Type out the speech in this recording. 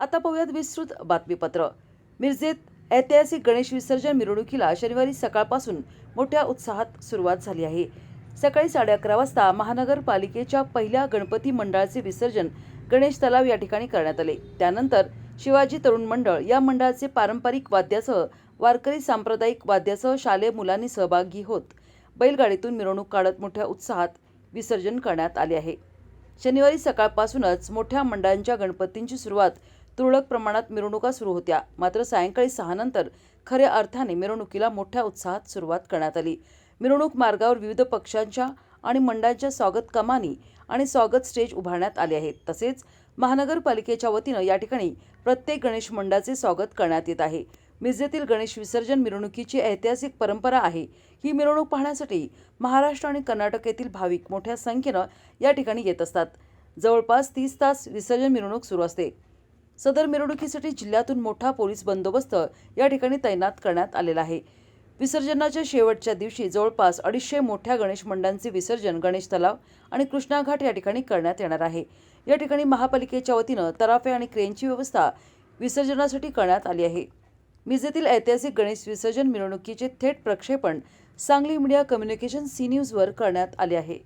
आता पाहूयात विस्तृत बातमीपत्र. मिरजेत ऐतिहासिक गणेश विसर्जन मिरवणुकीला शनिवारी सकाळपासून मोठ्या उत्साहात सुरुवात झाली आहे. सकाळी साडे अकरा वाजता महानगरपालिकेच्या पहिल्या गणपती मंडळाचे विसर्जन गणेश तलाव या ठिकाणी करण्यात आले. त्यानंतर शिवाजी तरुण मंडळ या मंडळाचे पारंपरिक वाद्यासह वारकरी सांप्रदायिक वाद्यासह शालेय मुलांनी सहभागी होत बैलगाडीतून मिरवणूक काढत मोठ्या उत्साहात विसर्जन करण्यात आले आहे. शनिवारी सकाळपासूनच मोठ्या मंडळांच्या गणपतींची सुरुवात तुरळक प्रमाणात मिरवणुका सुरू होत्या. मात्र सायंकाळी सहानंतर खऱ्या अर्थाने मिरवणुकीला मोठ्या उत्साहात सुरुवात करण्यात आली. मिरवणूक मार्गावर विविध पक्षांच्या आणि मंडळांच्या स्वागत कमानी आणि स्वागत स्टेज उभारण्यात आले आहेत. तसेच महानगरपालिकेच्या वतीनं या ठिकाणी प्रत्येक गणेश मंडळाचे स्वागत करण्यात येत आहे. मिरजेतील गणेश विसर्जन मिरवणुकीची ऐतिहासिक परंपरा आहे. ही मिरवणूक पाहण्यासाठी महाराष्ट्र आणि कर्नाटक येथील भाविक मोठ्या संख्येनं या ठिकाणी येत असतात. जवळपास तीस तास विसर्जन मिरवणूक सुरू असते. सदर मिरवणुकीसाठी जिल्ह्यातून मोठा पोलीस बंदोबस्त या ठिकाणी तैनात करण्यात आलेला आहे. विसर्जनाच्या शेवटच्या दिवशी जवळपास अडीचशे मोठ्या गणेश मंडळांचे विसर्जन गणेश तलाव आणि कृष्णाघाट या ठिकाणी करण्यात येणार आहे. या ठिकाणी महापालिकेच्या वतीनं तराफे आणि क्रेनची व्यवस्था विसर्जनासाठी करण्यात आली आहे. मिजेतील ऐतिहासिक गणेश विसर्जन मिरवणुकीचे थेट प्रक्षेपण सांगली मीडिया कम्युनिकेशन सी न्यूजवर करण्यात आले आहे.